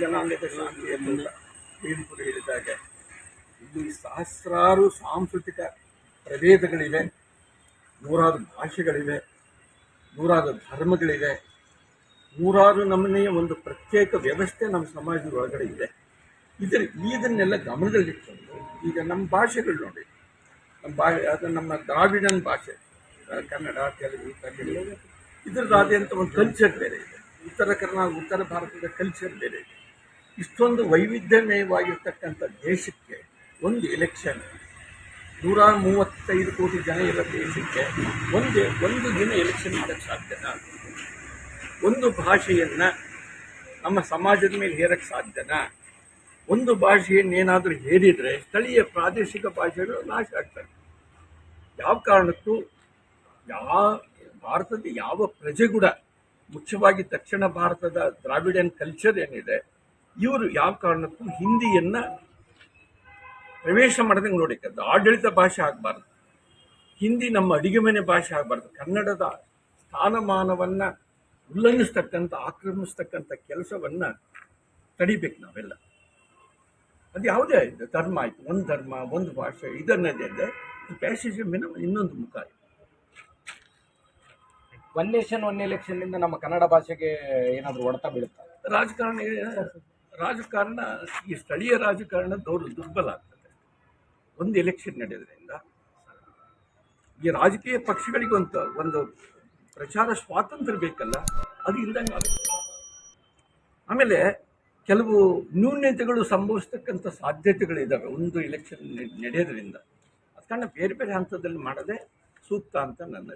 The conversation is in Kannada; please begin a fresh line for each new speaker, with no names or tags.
ಜನಾಂಗದ ಶಾಂತಿ ಎನ್ನುವುದ. ಬೇಂಪುರು ಹೇಳಿದಾಗ ಇಲ್ಲಿ ಸಹಸ್ರಾರು ಸಾಂಸ್ಕೃತಿಕ ಪ್ರಭೇದಗಳಿವೆ, ನೂರಾರು ಭಾಷೆಗಳಿವೆ, ನೂರಾರು ಧರ್ಮಗಳಿವೆ, ನೂರಾರು ನಮೂನೆಯ ಒಂದು ಪ್ರತ್ಯೇಕ ವ್ಯವಸ್ಥೆ ನಮ್ಮ ಸಮಾಜದ ಒಳಗಡೆ ಇದೆ. ಇದರ ಇದನ್ನೆಲ್ಲ ಗಮನದಲ್ಲಿಟ್ಕೊಂಡು ಈಗ ನಮ್ಮ ಭಾಷೆಗಳು ನೋಡಿ, ನಮ್ಮ ಭಾ ಅದು ನಮ್ಮ ದ್ರಾವಿಡನ್ ಭಾಷೆ, ಕನ್ನಡ, ತೆಲುಗು ತಮಿಳು ಇದರದಾದ್ಯಂತ ಒಂದು ಕಲ್ಚರ್ ಬೇರೆ ಇದೆ. ಉತ್ತರ ಕರ್ನಾಟಕ, ಉತ್ತರ ಭಾರತದ ಕಲ್ಚರ್ ಬೇರೆ ಇಷ್ಟೊಂದು ವೈವಿಧ್ಯಮಯವಾಗಿರ್ತಕ್ಕಂಥ ದೇಶಕ್ಕೆ ಒಂದು ಎಲೆಕ್ಷನ್ ನೂರ ಮೂವತ್ತೈದು ಕೋಟಿ ಜನ ಇರೋ ದೇಶಕ್ಕೆ ಒಂದು ಒಂದು ದಿನ ಎಲೆಕ್ಷನ್ ಮಾಡೋಕ್ಕೆ ಸಾಧ್ಯನಾ ಒಂದು ಭಾಷೆಯನ್ನು ನಮ್ಮ ಸಮಾಜದ ಮೇಲೆ ಹೇರಕ್ಕೆ ಸಾಧ್ಯನಾ ಒಂದು ಭಾಷೆಯನ್ನೇನಾದರೂ ಹೇರಿದರೆ ಸ್ಥಳೀಯ ಪ್ರಾದೇಶಿಕ ಭಾಷೆಗಳು ನಾಶ ಆಗ್ತವೆ. ಯಾವ ಕಾರಣಕ್ಕೂ ಯಾವ ಭಾರತದ ಯಾವ ಪ್ರಜೆ ಕೂಡ ಮುಖ್ಯವಾಗಿ ದಕ್ಷಿಣ ಭಾರತದ ದ್ರಾವಿಡಿಯನ್ ಕಲ್ಚರ್ ಏನಿದೆ, ಇವರು ಯಾವ ಕಾರಣಕ್ಕೂ ಹಿಂದಿಯನ್ನು ಪ್ರವೇಶ ಮಾಡದಂಗೆ ನೋಡಿಕದ್ದು ಆಡಳಿತ ಭಾಷೆ ಆಗಬಾರ್ದು. ಹಿಂದಿ ನಮ್ಮ ಅಡಿಗೆ ಮನೆ ಭಾಷೆ ಆಗಬಾರ್ದು. ಕನ್ನಡದ ಸ್ಥಾನಮಾನವನ್ನು ಉಲ್ಲಂಘಿಸ್ತಕ್ಕಂಥ, ಆಕ್ರಮಿಸ್ತಕ್ಕಂಥ ಕೆಲಸವನ್ನು ತಡಿಬೇಕು ನಾವೆಲ್ಲ. ಅದು ಯಾವುದೇ ಧರ್ಮ ಆಯಿತು. ಒಂದು ಧರ್ಮ, ಒಂದು ಭಾಷೆ, ಇದನ್ನದೇ ಪ್ಯಾಸಿಸಮಿನ ಇನ್ನೊಂದು ಮುಖ ಇದೆ
ಒನ್ ನೇಷನ್ ಒನ್ ಎಲೆಕ್ಷನ್ ಇಂದ ನಮ್ಮ ಕನ್ನಡ ಭಾಷೆಗೆ ಏನಾದರೂ ಹೊಡೆತ ಬೀಳುತ್ತಾ?
ರಾಜಕಾರಣ ರಾಜಕಾರಣ, ಈ ಸ್ಥಳೀಯ ರಾಜಕಾರಣ ದೌರ್ ದುರ್ಬಲ ಆಗ್ತದೆ. ಒಂದು ಎಲೆಕ್ಷನ್ ನಡೆಯೋದ್ರಿಂದ, ಈ ರಾಜಕೀಯ ಪಕ್ಷಗಳಿಗೊಂತ ಒಂದು ಪ್ರಚಾರ ಸ್ವಾತಂತ್ರ್ಯ ಬೇಕಲ್ಲ, ಅದು ಇಲ್ದಂಗೆ ಆಗುತ್ತೆ. ಆಮೇಲೆ ಕೆಲವು ನ್ಯೂನ್ಯತೆಗಳು ಸಂಭವಿಸ್ತಕ್ಕಂಥ ಸಾಧ್ಯತೆಗಳಿದ್ದಾವೆ ಒಂದು ಎಲೆಕ್ಷನ್ ನಡೆಯೋದ್ರಿಂದ. ಕಾರಣ ಬೇರೆ ಬೇರೆ ಹಂತದಲ್ಲಿ ಮಾಡೋದೇ ಸೂಕ್ತ ಅಂತ ನನ್ನ